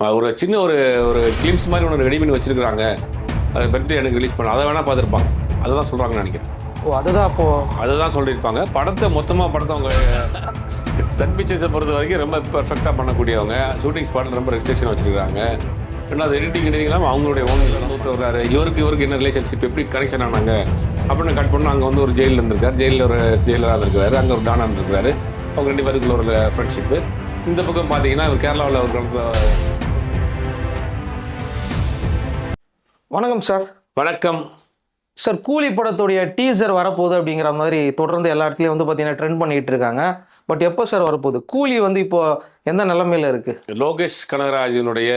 ஒரு சின்ன ஒரு ஒரு கிளிம்ஸ் மாதிரி ஒன்று ரெடி பண்ணி வச்சிருக்காங்க அதை பற்றி எனக்கு ரிலீஸ் பண்ண அதை வேணால் பார்த்துருப்பாங்க. அதை தான் சொல்கிறாங்கன்னு நினைக்கிறேன். ஓ அதுதான் அப்போ. அதுதான் சொல்லியிருப்பாங்க. படத்தை மொத்தமாக படத்தை அவங்க சன் பிக்சர்ஸை பொறுத்த வரைக்கும் ரொம்ப பெர்ஃபெக்டாக பண்ணக்கூடியவங்க. ஷூட்டிங் ஸ்பாட்டில் ரொம்ப ரெஸ்ட்ரிக்ஷன் வச்சிருக்காங்க ரெண்டாவது எடிட்டிங் எடிட்டிங்லாம் அவங்களுடைய ஓன் மூத்த வர்றாரு இவருக்கு இவருக்கு என்ன ரிலேஷன்ஷிப் எப்படி கனெக்ஷன் ஆனாங்க? அப்படின்னு கட் பண்ண அங்கே வந்து ஒரு ஜெயிலில் இருந்திருக்காரு. ஜெயிலில் ஒரு ஜெயிலராக இருந்திருக்காரு. அங்கே ஒரு டானா இருந்திருக்காரு. அவங்க ரெண்டு பேருக்குள்ள ஒரு ஃப்ரெண்ட்ஷிப்பு இந்த பக்கம் பார்த்தீங்கன்னா இவர் கேரளாவில் ஒரு வணக்கம் சார் வணக்கம். சார் கூலி படத்துடைய டீசர் வரப்போகுது அப்படிங்கிற மாதிரி தொடர்ந்து எல்லா இடத்துலையும் வந்து பார்த்தீங்கன்னா ட்ரெண்ட் பண்ணிட்டு இருக்காங்க. பட் எப்போ சார் வரப்போகுது? கூலி வந்து இப்போ எந்த நிலமையில இருக்கு? லோகேஷ் கனகராஜனுடைய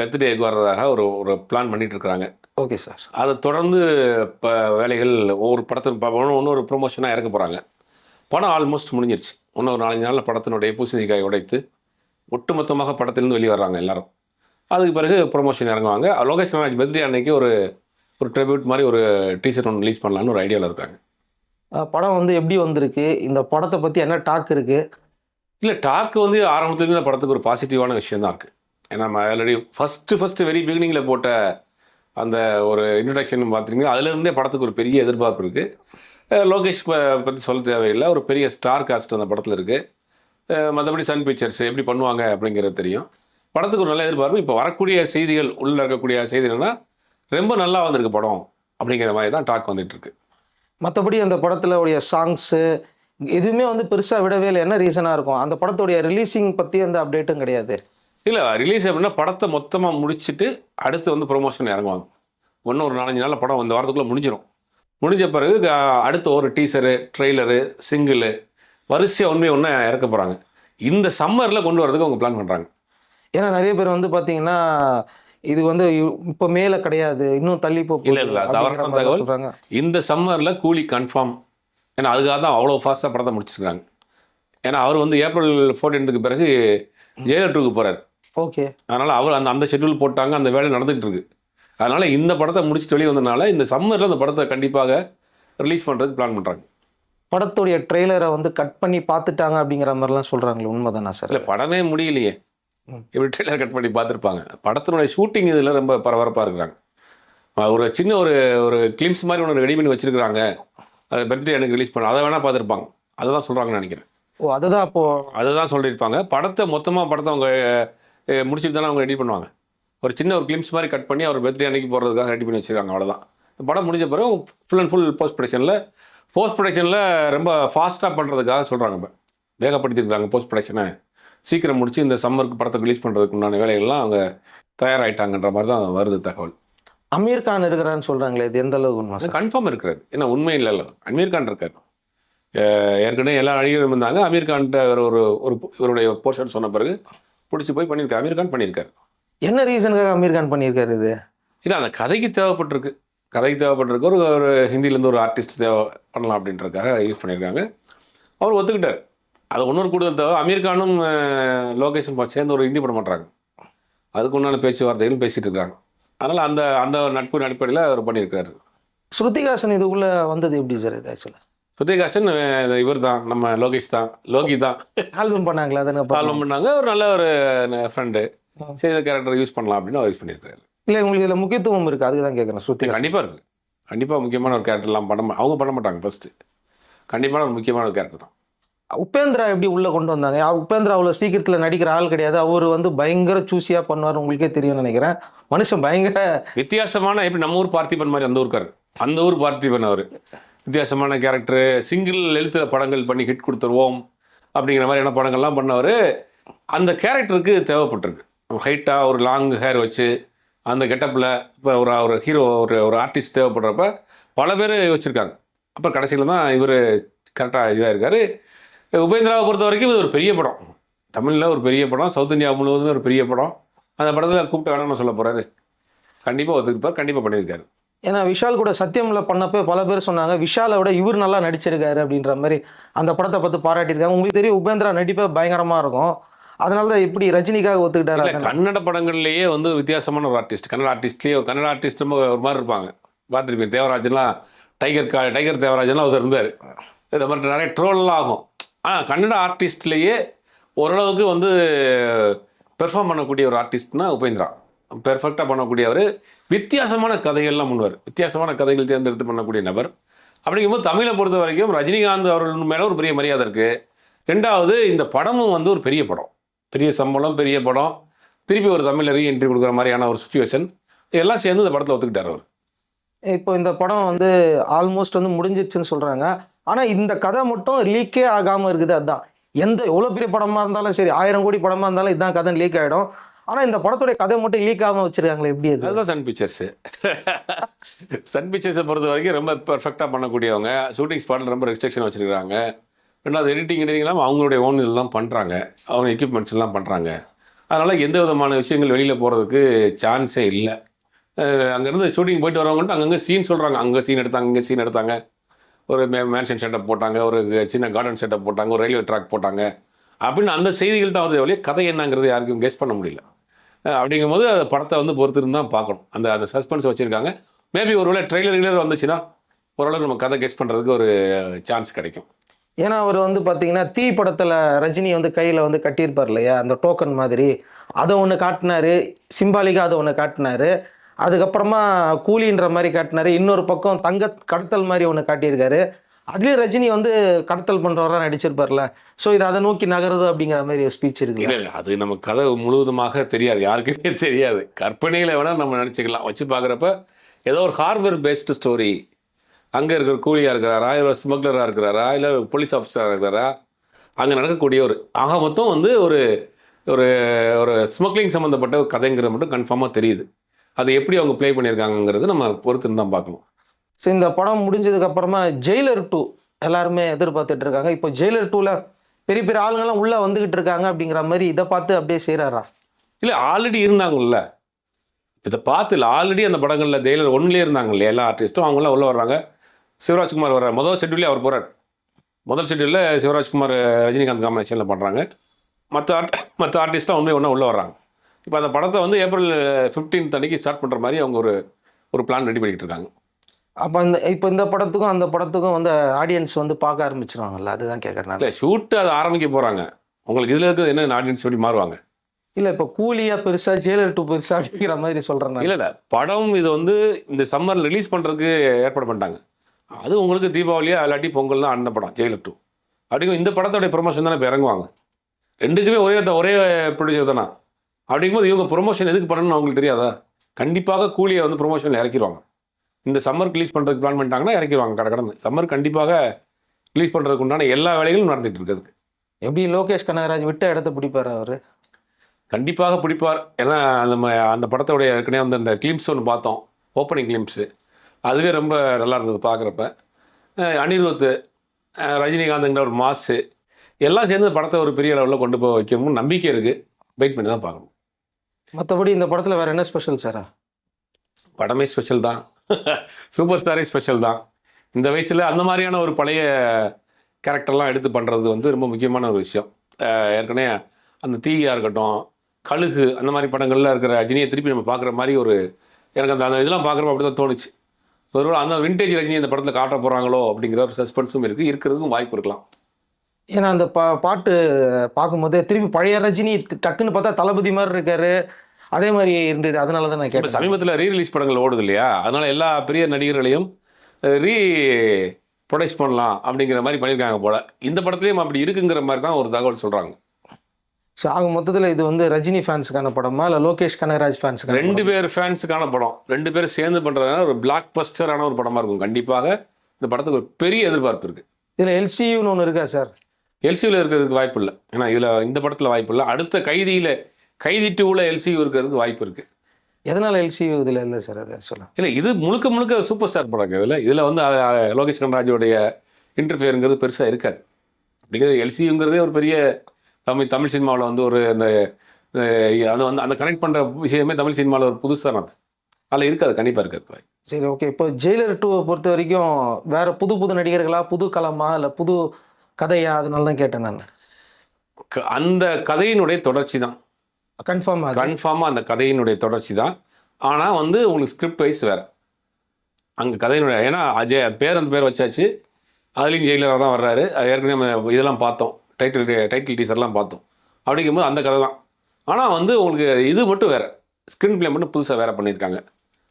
பர்த்டேக்கு வர்றதாக ஒரு ஒரு பிளான் பண்ணிட்டு இருக்காங்க. ஓகே சார் அதை தொடர்ந்து இப்போ வேலைகள் ஒவ்வொரு படத்தின் ஒன்று ஒரு ப்ரொமோஷனாக இறக்க போகிறாங்க படம் ஆல்மோஸ்ட் முடிஞ்சிருச்சு. இன்னும் ஒரு நாலஞ்சு நாளில் படத்தினுடைய பூசணிக்காய் உடைத்து ஒட்டுமொத்தமாக படத்திலிருந்து வெளியே வர்றாங்க எல்லாரும். அதுக்கு பிறகு ப்ரொமோஷன் இறங்குவாங்க. லோகேஷ் கனராஜ் பர்த்டே அன்னைக்கு ஒரு ஒரு ட்ரிபியூட் மாதிரி ஒரு டீசர் ஒன்று ரிலீஸ் பண்ணலான்னு ஒரு ஐடியாவில் இருக்காங்க. படம் வந்து எப்படி வந்திருக்கு? இந்த படத்தை பற்றி என்ன டாக் இருக்கு? இல்லை டாக்கு வந்து ஆரம்பத்துலேருந்து இந்த படத்துக்கு ஒரு பாசிட்டிவான விஷயம் தான் இருக்குது ஏன்னா நம்ம ஆல்ரெடி ஃபஸ்ட்டு ஃபஸ்ட்டு வெரி பிகினிங்கில் போட்ட அந்த ஒரு இன்ட்ரடக்ஷன் பார்த்துருக்கீங்க அதுலேருந்தே படத்துக்கு ஒரு பெரிய எதிர்பார்ப்பு இருக்குது லோகேஷ் பற்றி சொல்ல தேவையில்லை. ஒரு பெரிய ஸ்டார் காஸ்ட் அந்த படத்தில் இருக்குது மற்றபடி சன் பிக்சர்ஸ் எப்படி பண்ணுவாங்க அப்படிங்கிறது தெரியும். படத்துக்கு ஒரு நல்ல எதிர்பார்ப்பு. இப்போ வரக்கூடிய செய்திகள் உள்ளே இருக்கக்கூடிய செய்திகள்னா ரொம்ப நல்லா வந்திருக்கு படம் அப்படிங்கிற மாதிரி தான் டாக் வந்துட்டு இருக்கு மற்றபடி அந்த படத்தில் உடைய சாங்ஸு எதுவுமே வந்து பெருசாக விடவே இல்லை. என்ன ரீசனாக இருக்கும்? அந்த படத்துடைய ரிலீசிங் பற்றி எந்த அப்டேட்டும் கிடையாது. இல்லை ரிலீஸ் அப்படின்னா படத்தை மொத்தமாக முடிச்சுட்டு அடுத்து வந்து ப்ரொமோஷன் இறங்குவாங்க. இன்னும் ஒரு நாலஞ்சு நாளில் படம் இந்த வாரத்துக்குள்ளே முடிஞ்சிடும் முடிஞ்ச பிறகு அடுத்த ஒரு டீசரு ட்ரெய்லரு சிங்கிளு வரிசையாக உண்மை ஒன்று இறக்க போகிறாங்க இந்த சம்மரில் கொண்டு வரதுக்கு அவங்க பிளான் பண்ணுறாங்க ஏன்னா நிறைய பேர் வந்து பார்த்தீங்கன்னா இது வந்து இப்போ மேலே கிடையாது. இன்னும் தள்ளி போ இல்ல, இல்ல, தவறான தகவல். சொல்கிறாங்க இந்த சம்மரில் கூலி கன்ஃபார்ம் ஏன்னா அதுக்காக தான் அவ்வளோ ஃபாஸ்ட்டாக படத்தை முடிச்சிருக்காங்க. ஏன்னா அவர் வந்து ஏப்ரல் ஃபோர்டீன்த்துக்கு பிறகு ஜெயலர் டூக்கு போகிறார் ஓகே. அதனால் அவர் அந்த அந்த ஷெட்யூல் போட்டாங்க அந்த வேலை நடந்துகிட்டு இருக்கு. அதனால் இந்த படத்தை முடிச்சுட்டு வெளியே வந்தனால இந்த சம்மரில் அந்த படத்தை கண்டிப்பாக ரிலீஸ் பண்ணுறதுக்கு பிளான் பண்ணுறாங்க படத்துடைய ட்ரெய்லரை வந்து கட் பண்ணி பார்த்துட்டாங்க அப்படிங்கிற மாதிரிலாம் சொல்கிறாங்களே உண்மைதானா சார் இல்லை படமே முடியலையே. இப்படி ட்ரெய்லர் கட் பண்ணி பார்த்துருப்பாங்க. படத்தினுடைய ஷூட்டிங் இதில் ரொம்ப பரபரப்பாக இருக்கிறாங்க. ஒரு சின்ன ஒரு ஒரு கிளிம்ஸ் மாதிரி ஒன்று ரெடி பண்ணி வச்சிருக்காங்க அதை பர்த்டே எனக்கு ரிலீஸ் பண்ண அதை வேணால் பார்த்துருப்பாங்க. அதை தான் சொல்கிறாங்கன்னு நினைக்கிறேன். ஓ அதுதான் அப்போ அதை தான் சொல்லியிருப்பாங்க. படத்தை மொத்தமாக படத்தை அவங்க முடிச்சுட்டு தானே அவங்க ரெடி பண்ணுவாங்க. ஒரு சின்ன ஒரு கிளிம்ஸ் மாதிரி கட் பண்ணி அவர் பர்த்டே அன்னைக்கு போடுறதுக்காக ரெடி பண்ணி வச்சிருக்காங்க அவ்வளோதான் இந்த படம் முடிஞ்ச பிறகு ஃபுல் அண்ட் ஃபுல் போஸ்ட் ப்ரொடக்ஷனில் போஸ்ட் ப்ரொடக்ஷனில் ரொம்ப ஃபாஸ்ட்டாக பண்ணுறதுக்காக சொல்கிறாங்க இப்போ. வேகப்படுத்திருக்காங்க போஸ்ட் ப்ரொடக்ஷனை சீக்கிரம் முடிச்சு இந்த சம்மருக்கு படத்தை ரிலீஸ் பண்ணுறதுக்கு உண்டான வேலைகள்லாம் அவங்க தயாராகிட்டாங்கன்ற மாதிரி தான் வருது தகவல். அமீர் கான் இருக்கிறான்னு சொல்கிறாங்களே இது எந்த அளவுக்கு உண்மை கன்ஃபார்ம் இருக்கிறது. ஏன்னா உண்மை இல்லைல்ல அமீர் கான் இருக்கார். ஏற்கனவே எல்லா நடிகரும் இருந்தாங்க. அமீர் கான்கிட்ட ஒரு ஒரு ஒரு இவருடைய போர்ஷன் சொன்ன பிறகு பிடிச்சி போய் பண்ணியிருக்காரு. அமீர் கான் பண்ணியிருக்காரு. என்ன ரீசனுக்காக அமீர் கான் பண்ணியிருக்காரு இது? இல்லை அந்த கதைக்கு தேவைப்பட்டிருக்கு. கதைக்கு தேவைப்பட்டிருக்கு ஒரு ஒரு ஹிந்திலேருந்து ஒரு ஆர்டிஸ்ட் தேவை பண்ணலாம் அப்படின்றதுக்காக யூஸ் பண்ணியிருக்காங்க. அவர் ஒத்துக்கிட்டார். அது இன்னொரு கூடுதல் தேவை அமீர் கானும் அஹ், லோகேஷும் சேர்ந்து ஒரு ஹிந்தி படம் பண்ணுறாங்க அதுக்கு உண்டான பேச்சுவார்த்தைகளும் பேசிட்டு இருக்காங்க. அதனால் அந்த அந்த நட்பு அடிப்படையில் அவர் பண்ணியிருக்காரு. ஸ்ருதிகாசன் இதுக்குள்ளே வந்தது எப்படி சார் இது ஆக்சுவலாக சுத்திகாசன் இவர் தான் நம்ம லோகேஷ் தான் லோகி தான். ஆல்பம் பண்ணாங்களா? அதுங்க ஆல்பம் பண்ணாங்க. ஒரு நல்ல ஒரு ஃப்ரெண்டு சரி இந்த கேரக்டர் யூஸ் பண்ணலாம் அப்படின்னு அவர் யூஸ் பண்ணியிருக்காரு. இல்லை உங்களுக்கு இதில் முக்கியத்துவம் இருக்குது அதுக்கு தான் கேட்குறேன் ஸ்ருதிகாசன் கண்டிப்பாக இருக்கு. கண்டிப்பாக முக்கியமான ஒரு கேரக்டர்லாம் பண்ண அவங்க பண்ண மாட்டாங்க ஃபர்ஸ்ட் கண்டிப்பான ஒரு முக்கியமான ஒரு கேரக்டர் தான். உபேந்திரா எப்படி உள்ளே கொண்டு வந்தாங்க? உபேந்திரா அவ்வளோ சீக்கிரத்தில் நடிக்கிற ஆள் கிடையாது. அவர் வந்து பயங்கர சூசியாக பண்ணுவார் உங்களுக்கே தெரியும்னு நினைக்கிறேன். மனுஷன் பயங்கர வித்தியாசமான எப்படி நம்ம ஊர் பார்த்திபன் மாதிரி அந்த ஊருக்கார். அந்த ஊர் பார்த்திபன் அவர். வித்தியாசமான கேரக்டர் சிங்கிள் எழுத்துல படங்கள் பண்ணி ஹிட் கொடுத்துருவோம் அப்படிங்கிற மாதிரியான படங்கள்லாம் பண்ணவர். அந்த கேரக்டருக்கு தேவைப்பட்டிருக்கு. ஒரு ஹைட்டாக ஒரு லாங் ஹேர் வச்சு அந்த கெட்டப்பில் இப்போ ஒரு ஒரு ஹீரோ ஒரு ஒரு ஆர்டிஸ்ட் தேவைப்படுறப்ப பல பேர் வச்சுருக்காங்க. அப்புறம் கடைசியில் தான் இவர் கரெக்டாக இதாக இருக்கார். உபேந்திராவை பொறுத்த வரைக்கும் இது ஒரு பெரிய படம். தமிழில் ஒரு பெரிய படம் சவுத் இந்தியா முழுவதுமே ஒரு பெரிய படம். அந்த படத்தில் கூப்பிட்டு வேணும்னு சொல்ல போகிறாரு கண்டிப்பாக ஒத்துக்கிப்பார் கண்டிப்பாக பண்ணியிருக்காரு. ஏன்னா விஷால் கூட சத்தியம்ல பண்ணப்போ பல பேர் சொன்னாங்க விஷாலை விட இவர் நல்லா நடிச்சிருக்காரு அப்படின்ற மாதிரி அந்த படத்தை பார்த்து பாராட்டியிருக்காங்க. உங்களுக்கு தெரியும் உபேந்திரா நடிப்பே பயங்கரமா இருக்கும். அதனால தான் எப்படி ரஜினிக்காக ஒத்துக்கிட்டாரு? கன்னட படங்கள்லயே வந்து வித்தியாசமான ஒரு ஆர்டிஸ்ட் கன்னட ஆர்டிஸ்ட்லயே கன்னட ஆர்டிஸ்ட் ஒரு மாதிரி இருப்பாங்க. பார்த்துருப்பீங்க தேவராஜன்லாம் டைகர் கா டைகர் தேவராஜன்லாம் அவர் இருந்தார். இந்த மாதிரி நிறைய ட்ரோல்லாம் ஆகும். ஆனால் கன்னட ஆர்டிஸ்ட்லேயே ஓரளவுக்கு வந்து பெர்ஃபார்ம் பண்ணக்கூடிய ஒரு ஆர்டிஸ்ட்னா உபேந்திரா. பெர்ஃபெக்டாக பண்ணக்கூடியவர். வித்தியாசமான கதைகள்லாம் முன்வார் வித்தியாசமான கதைகள் தேர்ந்தெடுத்து பண்ணக்கூடிய நபர். அப்படிங்கும்போது தமிழை பொறுத்த வரைக்கும் ரஜினிகாந்த் அவர்கள் மேலே ஒரு பெரிய மரியாதை இருக்குது ரெண்டாவது இந்த படமும் வந்து ஒரு பெரிய படம். பெரிய சம்பளம் பெரிய படம். திருப்பி ஒரு தமிழ் ரீஎன்ட்ரி கொடுக்குற மாதிரியான ஒரு சுச்சுவேஷன் எல்லாம் சேர்ந்து இந்த படத்தில் ஒத்துக்கிட்டார் அவர். இப்போ இந்த படம் வந்து ஆல்மோஸ்ட் வந்து முடிஞ்சிருச்சுன்னு சொல்கிறாங்க ஆனால் இந்த கதை மட்டும் லீக்கே ஆகாமல் இருக்குது அதுதான் எந்த எவ்வளோ பெரிய படமாக இருந்தாலும் சரி ஆயிரம் கோடி படமாக இருந்தாலும் இதுதான் கதை லீக் ஆகிடும் ஆனால் இந்த படத்துடைய கதை மட்டும் லீக் ஆகாம வச்சிருக்காங்களே எப்படி அது? அதுதான் சன் பிக்சர்ஸ் சன் பிக்சர்ஸை பொறுத்த வரைக்கும் ரொம்ப பெர்ஃபெக்டாக பண்ணக்கூடியவங்க. ஷூட்டிங் ஸ்பாட்டில் ரொம்ப ரெஸ்ட்ரிக்ஷன் வச்சுருக்காங்க ரெண்டாவது எடிட்டிங் எடிட்டிங்லாம் அவங்களுடைய ஓன் இதெல்லாம் பண்ணுறாங்க அவங்க எக்யூப்மெண்ட்ஸ் எல்லாம் பண்ணுறாங்க அதனால் எந்த விதமான விஷயங்கள் வெளியில் போகிறதுக்கு சான்ஸே இல்லை. அங்கேருந்து ஷூட்டிங் போயிட்டு வரவங்கன்ட்டு அங்கங்கே சீன் சொல்கிறாங்க அங்கே சீன் எடுத்தாங்க இங்கே சீன் எடுத்தாங்க. ஒரு மே மேன்ஷன் செட்டப் போட்டாங்க ஒரு சின்ன கார்டன் செட்டப் போட்டாங்க ஒரு ரயில்வே ட்ராக் போட்டாங்க. அப்படின்னு அந்த செய்திகள் தான் வந்து வழியே கதை என்னங்கிறது யாருக்கும் கெஸ் பண்ண முடியல. அப்படிங்கும்போது அந்த படத்தை வந்து பொறுத்திருந்து தான் பார்க்கணும். அந்த அந்த சஸ்பென்ஸ் வச்சுருக்காங்க. மேபி ஒருவேளை ட்ரெய்லர் கிளர் வந்துச்சுன்னா ஓரளவுக்கு நம்ம கதை கெஸ் பண்ணுறதுக்கு ஒரு சான்ஸ் கிடைக்கும். ஏன்னா அவர் வந்து பார்த்தீங்கன்னா தீ படத்தில் ரஜினி வந்து கையில் வந்து கட்டியிருப்பார் இல்லையா? அந்த டோக்கன் மாதிரி. அதை ஒன்று காட்டினாரு. சிம்பாலிக்காக அதை ஒன்று காட்டினாரு. அதுக்கப்புறமா கூலின்ற மாதிரி காட்டினாரு. இன்னொரு பக்கம் தங்க கடத்தல் மாதிரி ஒன்று காட்டியிருக்காரு. அதுலேயும் ரஜினி வந்து கடத்தல் பண்றவரா நடிச்சிருப்பார்ல. ஸோ இது அதை நோக்கி நகருது அப்படிங்கிற மாதிரி ஸ்பீச் இருக்கு இல்லை இல்லை. அது நம்ம கதை முழுவதுமாக தெரியாது. யாருக்குமே தெரியாது. கற்பனையில் வேணால் நம்ம நினச்சிக்கலாம் வச்சு பார்க்குறப்ப ஏதோ ஒரு ஹார்பர் பேஸ்டு ஸ்டோரி அங்கே இருக்கிற கூலியாக இருக்கிறாரா? இல்லை ஸ்மக்லராக இருக்கிறாரா? இல்லை போலீஸ் ஆஃபீஸராக இருக்கிறாரா? அங்கே நடக்கக்கூடிய ஒரு ஆக மொத்தம் வந்து ஒரு ஒரு ஒரு ஸ்மக்லிங் சம்மந்தப்பட்ட கதைங்கிறது மட்டும் கன்ஃபார்மாக தெரியுது. அது எப்படி அவங்க ப்ளே பண்ணியிருக்காங்கங்கிறது நம்ம பொறுத்து தான் பார்க்கணும். ஸோ இந்த படம் முடிஞ்சதுக்கு அப்புறமா ஜெயிலர் டூ எல்லாருமே எதிர்பார்த்துட்டு இருக்காங்க. இப்போ ஜெயிலர் டூல பெரிய பெரிய ஆளுங்கெல்லாம் உள்ள வந்துகிட்டு இருக்காங்க அப்படிங்கிற மாதிரி இதை பார்த்து அப்படியே செய்கிறாரா இல்லை ஆல்ரெடி இருந்தாங்கல்ல. இதை பார்த்து இல்லை ஆல்ரெடி அந்த படங்களில் ஜெயிலர் ஒன்லேயே இருந்தாங்க இல்லையா? எல்லா ஆர்டிஸ்ட்டும் அவங்களாம் உள்ளே வர்றாங்க. சிவராஜ்குமார் வர்றார். முதல் ஷெட்யூலே அவர் போகிறார் முதல் ஷெட்யூலில் சிவராஜ்குமார் ரஜினிகாந்த் காம்பினேஷனில் பண்ணுறாங்க மற்ற ஆர்ட் மற்ற ஆர்டிஸ்ட்லாம் உண்மை ஒன்றா உள்ளே வர்றாங்க. இப்போ அந்த படத்தை வந்து ஏப்ரல் 15th அன்னைக்கு ஸ்டார்ட் பண்ணுற மாதிரி அவங்க ஒரு ஒரு பிளான் ரெடி பண்ணிக்கிட்டு இருக்காங்க. அப்போ இந்த இப்போ இந்த படத்துக்கும் அந்த படத்துக்கும் வந்து ஆடியன்ஸ் வந்து பார்க்க ஆரம்பிச்சிருவாங்கல்ல அதுதான் கேட்குறேன் இல்லை ஷூட்டு அதை ஆரம்பிக்க போகிறாங்க உங்களுக்கு இதில் இருக்கிறது என்ன ஆடியன்ஸ் எப்படி மாறுவாங்க? இல்லை இப்போ கூலியா பெருசா ஜெயிலர் டூ பெருசா அப்படிங்கிற மாதிரி சொல்கிறேன் இல்லை இல்லை படம் இது வந்து இந்த சம்மர் ரிலீஸ் பண்ணுறதுக்கு ஏற்பாடு பண்ணிட்டாங்க. அது உங்களுக்கு தீபாவளியா இல்லாட்டி பொங்கல் தான் அந்த படம் ஜெயிலர் டூ. அப்படிங்கும் இந்த படத்தோடைய ப்ரொமோஷன் தானே இப்போ இறங்குவாங்க. ரெண்டுக்குமே ஒரே ஒரே ப்ரொடியூசர் தானே? அப்படிங்கும்போது இவங்க ப்ரொமோஷன் எதுக்கு பண்ணணும்னு அவங்களுக்கு தெரியாதா? கண்டிப்பாக கூலியை வந்து ப்ரொமோஷனில் இறக்கிடுவாங்க இந்த சம்மருக்கு ரிலீஸ் பண்ணுறதுக்கு பிளான் பண்ணிட்டாங்கன்னா இறக்கிடுவாங்க கடை கடந்து. சம்மர் கண்டிப்பாக ரிலீஸ் பண்ணுறதுக்கு உண்டான எல்லா வேலைகளும் நடந்துட்டு இருக்குது. எப்படி லோகேஷ் கனகராஜ் விட்ட இடத்த பிடிப்பார் அவர்? கண்டிப்பாக பிடிப்பார். ஏன்னா அந்த ம- அந்த படத்தோடைய ஏற்கனவே வந்து அந்த கிளிம்ஸ் ஒன்று பார்த்தோம். ஓப்பனிங் கிளிம்ஸு அதுவே ரொம்ப நல்லா இருந்தது பார்க்குறப்ப. அனிருத் ரஜினிகாந்த்ங்கிற ஒரு மாசு. எல்லாம் சேர்ந்து படத்தை ஒரு பெரிய லெவலில் கொண்டு போய் வைக்கணும்னு நம்பிக்கை இருக்குது வெயிட் பண்ணி தான் பார்க்கணும். மற்றபடி இந்த படத்தில் வேற என்ன ஸ்பெஷல் சார்? படமே ஸ்பெஷல் தான். சூப்பர் ஸ்டாரே ஸ்பெஷல் தான். இந்த வயசில் அந்த மாதிரியான ஒரு பழைய கேரக்டர்லாம் எடுத்து பண்ணுறது வந்து ரொம்ப முக்கியமான ஒரு விஷயம். ஏற்கனவே அந்த தீயாக இருக்கட்டும் கழுகு அந்த மாதிரி படங்கள்ல இருக்கிற ரஜினியை திருப்பி நம்ம பார்க்குற மாதிரி ஒரு எனக்கு அந்த அந்த இதெல்லாம் பார்க்குறப்ப அப்படி தான் தோணுச்சு ஒருவேளை அந்த விண்டேஜ் ரஜினி இந்த படத்தில் காட்ட போகிறாங்களோ அப்படிங்கிற ஒரு சஸ்பென்ஸும் இருக்குது இருக்கிறதுக்கும் வாய்ப்பு இருக்கலாம். ஏன்னா அந்த பா பாட்டு பார்க்கும்போது திருப்பி பழைய ரஜினி டக்குன்னு பார்த்தா தளபதி மாதிரி இருக்காரு. அதே மாதிரி இருந்தது. அதனால தான் நான் கேட்டேன். சமீபத்தில் ரீ ரிலீஸ் படங்கள் ஓடுது இல்லையா? அதனால எல்லா பெரிய நடிகர்களையும் ரீ ப்ரொடியூஸ் பண்ணலாம் அப்படிங்கிற மாதிரி பண்ணியிருக்காங்க போல. இந்த படத்துலையும் அப்படி இருக்குங்கிற மாதிரி தான் ஒரு தகவல் சொல்கிறாங்க ஸோ ஆக மொத்தத்தில் இது வந்து ரஜினி ஃபேன்ஸுக்கான படமா? இல்லை லோகேஷ் கனகராஜ் ஃபேன்ஸுக்கான ரெண்டு பேர் ஃபேன்ஸுக்கான படம். ரெண்டு பேரும் சேர்ந்து பண்ணுறதுனால ஒரு பிளாக் பஸ்டரான ஒரு படமாக இருக்கும். கண்டிப்பாக இந்த படத்துக்கு ஒரு பெரிய எதிர்பார்ப்பு இருக்குது இதில் எல்சியூன்னு ஒன்று இருக்கா சார் எல்சியூவில் இருக்கிறதுக்கு வாய்ப்பு இல்லை. ஏன்னா இதில் இந்த படத்தில் வாய்ப்பு இல்லை. அடுத்த கைதியில் கைதி டூவில் எல்சியூ இருக்கிறதுக்கு வாய்ப்பு இருக்குது எதனால் எல்சியூ இதில் இல்லை சார்? அது சொல்ல இல்லை இது முழுக்க முழுக்க சூப்பர் ஸ்டார் படம் இதில். இதில் வந்து லோகேஷ் கனராஜோடைய இன்டர்ஃபியருங்கிறது பெருசாக இருக்காது. அப்படிங்கிறது எல்சியுங்கிறதே ஒரு பெரிய தமிழ் தமிழ் சினிமாவில் வந்து ஒரு அந்த அது வந்து அந்த கனெக்ட் பண்ணுற விஷயமே தமிழ் சினிமாவில் ஒரு புதுசாக அது. அதில் இருக்காது கண்டிப்பாக இருக்காது சரி ஓகே இப்போ ஜெயிலர் டூவை பொறுத்த வரைக்கும் வேற புது புது நடிகர்களா புது களமா இல்லை புது கதையா? அதனால தான் கேட்டேன் நான். க- அந்த கதையினுடைய தொடர்ச்சி தான் கன்ஃபார்ம் ஆகுது. கன்ஃபார்மாக அந்த கதையினுடைய தொடர்ச்சி தான் ஆனால் வந்து உங்களுக்கு ஸ்கிரிப்ட் வைஸ் வேறு. அங்கே கதையினுடைய ஏன்னா அஜய் பேர் அந்த பேர் வச்சாச்சு. அதுலேயும் ஜெயிலராக தான் வர்றாரு. அது ஏற்கனவே நம்ம இதெல்லாம் பார்த்தோம். டைட்டில் டைட்டில் டீசர்லாம் பார்த்தோம். அப்படிங்கும்போது அந்த கதை தான் ஆனால் வந்து உங்களுக்கு இது மட்டும் வேறு. ஸ்க்ரீன் ப்ளே மட்டும் புதுசாக வேறு பண்ணியிருக்காங்க.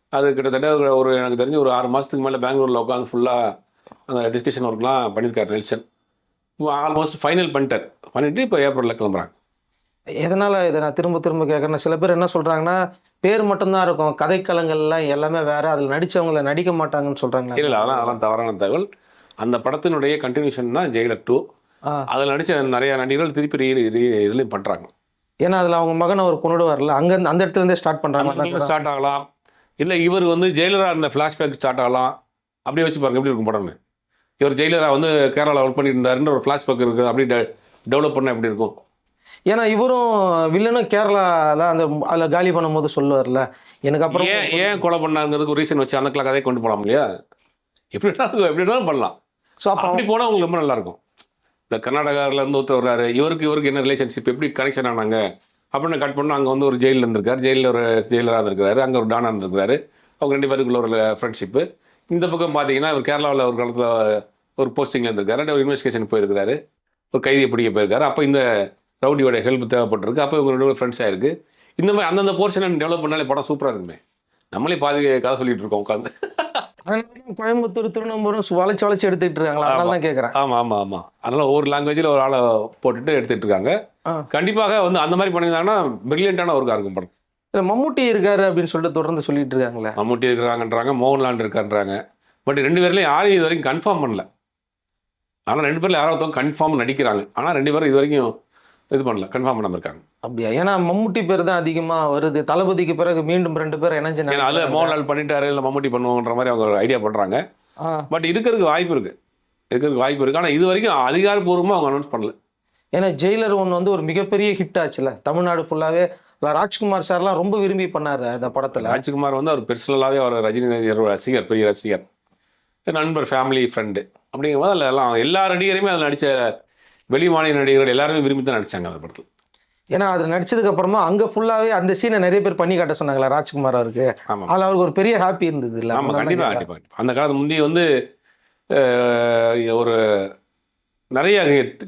அது கிட்டத்தட்ட ஒரு- ஒரு எனக்கு தெரிஞ்சு ஒரு ஆறு மாதத்துக்கு மேலே பெங்களூரில் உட்காந்து ஃபுல்லாக அந்த டிஸ்கஷன் ஒர்க்லாம் பண்ணியிருக்காரு நெல்சன். ஆல்மோஸ்ட் ஃபைனல் பண்ணிட்டார். பண்ணிவிட்டு இப்போ ஏப்ரலில் கிளம்புறாங்க. எதனால இதை நான் திரும்ப திரும்ப கேட்குறேன் சில பேர் என்ன சொல்றாங்கன்னா பேர் மட்டும்தான் இருக்கும். கதைக்களங்கள்லாம் எல்லாமே வேற. அதில் நடிச்சவங்கள நடிக்க மாட்டாங்கன்னு சொல்றாங்களா. இல்லை அதெல்லாம் அதெல்லாம் தவறான தகவல். அந்த படத்தினுடைய கண்டினியூஷன் தான் ஜெயிலர் டூ. அதில் நடித்த நிறைய நடிகர்கள் திருப்பி இதுலேயும் பண்ணுறாங்க ஏன்னா அதுல அவங்க மகன் அவர் கொண்டு வரல அங்க அந்த இடத்துல இருந்தே ஸ்டார்ட் பண்றாங்க. ஸ்டார்ட் ஆகலாம். இல்லை இவர் வந்து ஜெயிலராக இருந்த ஃப்ளாஷ்பேக் ஸ்டார்ட் ஆகலாம். அப்படியே வச்சு பாருங்க எப்படி இருக்கும் படம்னு. இவர் ஜெயிலராக வந்து கேரளாவில் ஒர்க் பண்ணிட்டு இருந்தாருன்ற ஒரு ஃப்ளாஷ்பேக் இருக்குது அப்படி டெவலப் பண்ண எப்படி இருக்கும்? ஏன்னா இவரும் வில்லனும் கேரளால அந்த அதுல காலி பண்ணும்போது சொல்லுவார்ல. எனக்கு அப்புறம் ஏன் ஏன் கொலை பண்ணாங்கிறதுக்கு ஒரு ரீசன் வச்சு அந்த கதையை கொண்டு போகலாம் இல்லையா? எப்படி எப்படி பண்ணலாம். ஸோ அப்போ அப்படி போனால் உங்களுக்கு ரொம்ப நல்லா இருக்கும். இந்த கர்நாடகாவில் இருந்து ஒருத்தர் வர்றாரு. இவருக்கு இவருக்கு என்ன ரிலேஷன்ஷிப் எப்படி கனெக்ஷன் ஆனாங்க? அப்படின்னு கட் பண்ணால் அங்கே வந்து ஒரு ஜெயிலில் இருந்திருக்காரு. ஜெயிலில் ஒரு ஜெயிலராக இருந்திருக்காரு அங்கே ஒரு டானா இருந்திருக்காரு அவங்க ரெண்டு பேருக்குள்ள ஒரு ஃப்ரெண்ட்ஷிப்பு இந்த பக்கம் பார்த்தீங்கன்னா இவர் கேரளாவில் ஒரு காலத்தில் ஒரு போஸ்டிங்கில் இருந்திருக்காரு. ஒரு இன்வெஸ்டிகேஷன் போயிருக்காரு ஒரு கைதியை பிடிக்க போயிருக்காரு. அப்போ இந்த ரவுடியோட ஹெல்ப் தேவைப்பட்டிருக்கு. அப்போ இவங்க ரெண்டு ஃப்ரெண்ட்ஸ் ஆயிருக்கு. இந்த மாதிரி அந்தந்த போர்ஷனை டெவலப் பண்ணாலே படம் சூப்பராக இருக்குமே. நம்மளே பாதி கதை சொல்லிட்டு இருக்கோம் உட்காந்து கோயம்புத்தூர் திருவனந்தபுரம் வளைச்சு வளைச்சு எடுத்துட்டு இருக்காங்களா அதனால தான் கேட்குறேன் ஆமாம் ஆமாம் ஆமாம் அதனால ஒவ்வொரு லாங்குவேஜில் ஒரு ஆளை போட்டுட்டு எடுத்துட்டு இருக்காங்க. கண்டிப்பாக வந்து அந்த மாதிரி பண்ணியிருந்தாங்கன்னா பிரில்லியண்டான ஒர்க்காக இருக்கும் படம். இல்ல மம்முட்டி இருக்காரு அப்படின்னு சொல்லிட்டு தொடர்ந்து சொல்லிட்டு இருக்காங்களே. மம்முட்டி இருக்கிறாங்கன்றாங்க மோகன்லால் இருக்கான்றாங்க. பட் ரெண்டு பேர்லையும் யாரையும் இது வரைக்கும் கன்ஃபார்ம் பண்ணல. ஆனால் ரெண்டு பேர்ல யாரோ ஒருத்தவங்க கன்ஃபார்ம் நடிக்கிறாங்க. ஆனால் ரெண்டு பேரும் இது வரைக்கும் இது பண்ணல கன்ஃபார்ம் பண்ணாம இருக்காங்க. அப்படியா? ஏன்னா மம்முட்டி பேர் தான் அதிகமா வருது. தளபதிக்கு பிறகு மீண்டும் ரெண்டு பேர் இணைஞ்சு அதில். மோகன்லால் பண்ணிட்டாரு இல்லை மம்முட்டி பண்ணுவோன்ற மாதிரி அவங்க ஐடியா பண்ணுறாங்க பட் இருக்கிறதுக்கு வாய்ப்பு இருக்குது இருக்கிறதுக்கு வாய்ப்பு இருக்குது ஆனால் இது வரைக்கும் அதிகாரப்பூர்வமாக அவங்க அனௌன்ஸ் பண்ணல. ஏன்னா ஜெயிலர் ஒன்று வந்து ஒரு மிகப்பெரிய ஹிட் ஆச்சுல. தமிழ்நாடு ஃபுல்லாவே ராஜ்குமார் சார்லாம் ரொம்ப விரும்பி பண்ணாரு அந்த படத்துல. ராஜ்குமார் வந்து அவர் பெர்சனலாகவே அவர் ரஜினி ரசிகர் பெரிய ரசிகர். நண்பர் ஃபேமிலி ஃப்ரெண்டு அப்படிங்கும்போது அதில் எல்லாம் எல்லா நடிகரையுமே அதில் நடித்த வெளி மாநில நடிகர்கள் எல்லாருமே விரும்பி தான் நடிச்சாங்க அந்த படத்தில். ஏன்னா அது நடிச்சதுக்கு அப்புறமா அங்க ஃபுல்லாவே அந்த சீனை நிறைய பேர் பண்ணி காட்ட சொன்னாங்களா ராஜ்குமார் அவருக்கு. ஆமாம் அதுல அவருக்கு ஒரு பெரிய ஹாப்பி இருந்தது இல்ல. ஆமாம் கண்டிப்பாக கண்டிப்பாக அந்த காலத்து முந்தைய வந்து ஒரு நிறைய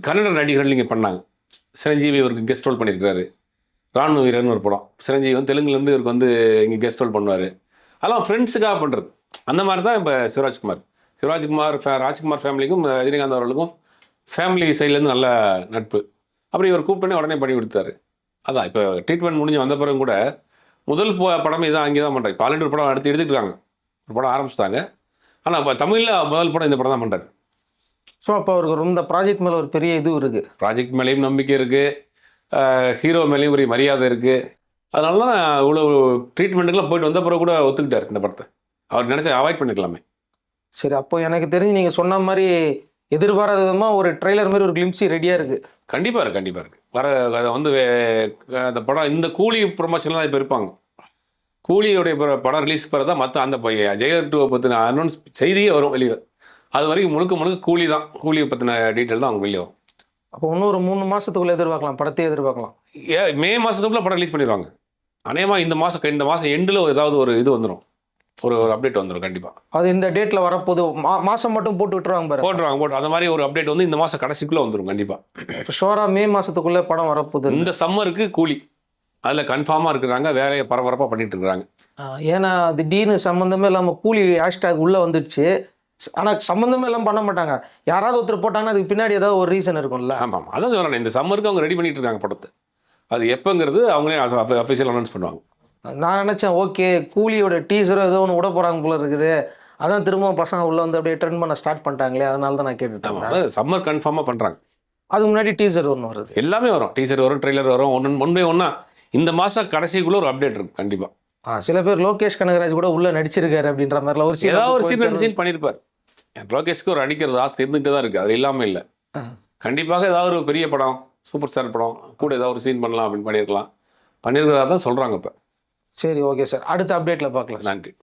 கன்னட நடிகர்கள் இங்கே பண்ணாங்க. சிரஞ்சீவி இவருக்கு கெஸ்ட் ரோல் பண்ணியிருக்காரு ராணுவ வீரர்னு ஒரு படம். சிரஞ்சீவி வந்து தெலுங்குலேருந்து இவருக்கு வந்து இங்கே கெஸ்ட் ரோல் பண்ணுவார். அதெல்லாம் ஃப்ரெண்ட்ஸுக்காக பண்ணுறது அந்த மாதிரி தான் இப்போ சிவராஜ்குமார். சிவராஜ்குமார் ஃபே ராஜ்குமார் ஃபேமிலிக்கும் ரஜினிகாந்த் அவர்களுக்கும் ஃபேமிலி சைட்லேருந்து நல்ல நட்பு. அப்புறம் இவர் கூப்பிட்டோன்னே உடனே பண்ணி கொடுத்தாரு. அதான் இப்போ ட்ரீட்மெண்ட் முடிஞ்சு வந்த பிறகு கூட முதல் போ- படம் இதான் அங்கே தான் பண்ணுறாங்க பாலண்ட் ஒரு படம் எடுத்து இருக்காங்க ஒரு படம் ஆரம்பிச்சிட்டாங்க. ஆனால் இப்போ தமிழில் முதல் படம் இந்த படம் தான் பண்ணுறாரு ஸோ அப்போ அவருக்கு இந்த ப்ராஜெக்ட் மேல ஒரு பெரிய இது இருக்கு. ப்ராஜெக்ட் மேலேயும் நம்பிக்கை இருக்குது ஹீரோ மேலேயும் ஒரு மரியாதை இருக்குது அதனால தான் இவ்வளோ ட்ரீட்மெண்ட்டுக்குலாம் போயிட்டு வந்த பிறகு கூட ஒத்துக்கிட்டார் இந்த படத்தை. அவர் நினச்சா அவாய்ட் பண்ணிக்கலாமே. சரி அப்போ எனக்கு தெரிஞ்சு நீங்க சொன்ன மாதிரி எதிர்பாராத விதமா ஒரு ட்ரெய்லர் மாதிரி ஒரு கிளிம்ஸி ரெடியா இருக்கு. கண்டிப்பாக இருக்குது கண்டிப்பாக இருக்குது வர அதை வந்து அந்த படம் இந்த கூலி ப்ரொமோஷன்லாம் தான் இப்போ இருப்பாங்க. கூலியோடைய படம் ரிலீஸ் பிறகு தான் மற்ற அந்த ஜெயர் டூவை பற்றின அனௌன்ஸ் செய்தியே வரும் வெளியே அது வரைக்கும் முழுக்க முழுக்க கூலி தான். கூலியை பற்றின டீட்டெயில் தான் அவங்க வெளியே வரும். அப்போ இன்னும் ஒரு மூணு மாசத்துக்குள்ள எதிர்பார்க்கலாம் படத்தையே எதிர்பார்க்கலாம். ஏ மே மாதத்துக்குள்ளே படம் ரிலீஸ் பண்ணிடுவாங்க. அநேகமாக இந்த மாதம் இந்த மாதம் எண்டில் ஏதாவது ஒரு இது வந்துடும் ஒரு ஒரு அப்டேட் வந்துடும் கண்டிப்பாக அது இந்த டேட்ல வரப்போது மா- மாசம் மட்டும் போட்டு விட்டுருவாங்க பாரு. போட்டுருவாங்க போட்டு அந்த மாதிரி ஒரு அப்டேட் வந்து இந்த மாதம் கடைசிக்குள்ளே வந்துடும் கண்டிப்பாக இப்போ ஷோரா மே மாசத்துக்குள்ள படம் வரப்போகுது. இந்த சம்மருக்கு கூலி. அதில் கன்ஃபார்மாக இருக்கிறாங்க வேலையை பரபரப்பாக பண்ணிட்டு இருக்கிறாங்க. ஏன்னா திடீர்னு சம்மந்தமே இல்லாம கூலி ஹேஷ்டேக் உள்ள வந்துடுச்சு. ஆனா சம்மந்தமே இல்லாம பண்ண மாட்டாங்க. யாராவது ஒருத்தர் போட்டாங்கன்னா அதுக்கு பின்னாடி ஏதாவது ஒரு ரீசன் இருக்கும்ல. ஆமாம் அதான் சொல்கிறேன் இந்த சம்மருக்கு அவங்க ரெடி பண்ணிட்டு இருக்காங்க படத்தை. அது எப்போங்கிறது அவங்களே அஃபிஷியல் அனௌன்ஸ் பண்ணுவாங்க. நான் நினைச்சேன் ஓகே கூலியோட டீசர் ஏதோ ஒன்று விட போறாங்க போல இருக்குது. அதான் திரும்ப பசங்க உள்ள வந்து அப்படியே ட்ரெண்ட் பண்ண ஸ்டார்ட் பண்ணிட்டாங்களே அதனால தான் நான் கேட்டுட்டு ஆமாம் இருந்தேன். அதான் சம்மர் கன்ஃபார்மாக பண்ணுறாங்க அதுக்கு முன்னாடி டீசர் ஒன்று வருது. எல்லாமே வரும். டீசர் வரும் ட்ரெய்லர் வரும் ஒன்று ஒன் பை ஒன்றா இந்த மாதம் கடைசிக்குள்ளே ஒரு அப்டேட் இருக்கும் கண்டிப்பாக சில பேர் லோகேஷ் கனகராஜ் கூட உள்ள நடிச்சிருக்காரு அப்படின்ற மாதிரிலாம் ஒரு ஏதாவது ஒரு சீன் ரெண்டு சீன் பண்ணியிருப்பார் லோகேஷ்க்கு ஒரு அடிக்கிறது ஆசை இருந்துகிட்டே தான் இருக்குது அது இல்லாமல் இல்லை. கண்டிப்பாக ஏதாவது ஒரு பெரிய படம் சூப்பர் ஸ்டார் படம் கூட ஏதாவது ஒரு சீன் பண்ணலாம் அப்படின்னு பண்ணியிருக்கலாம். பண்ணியிருக்கிறதா தான் சொல்கிறாங்க இப்போ. சரி ஓகே சார். அடுத்த அப்டேட்ல பார்க்கலாம் நன்றி.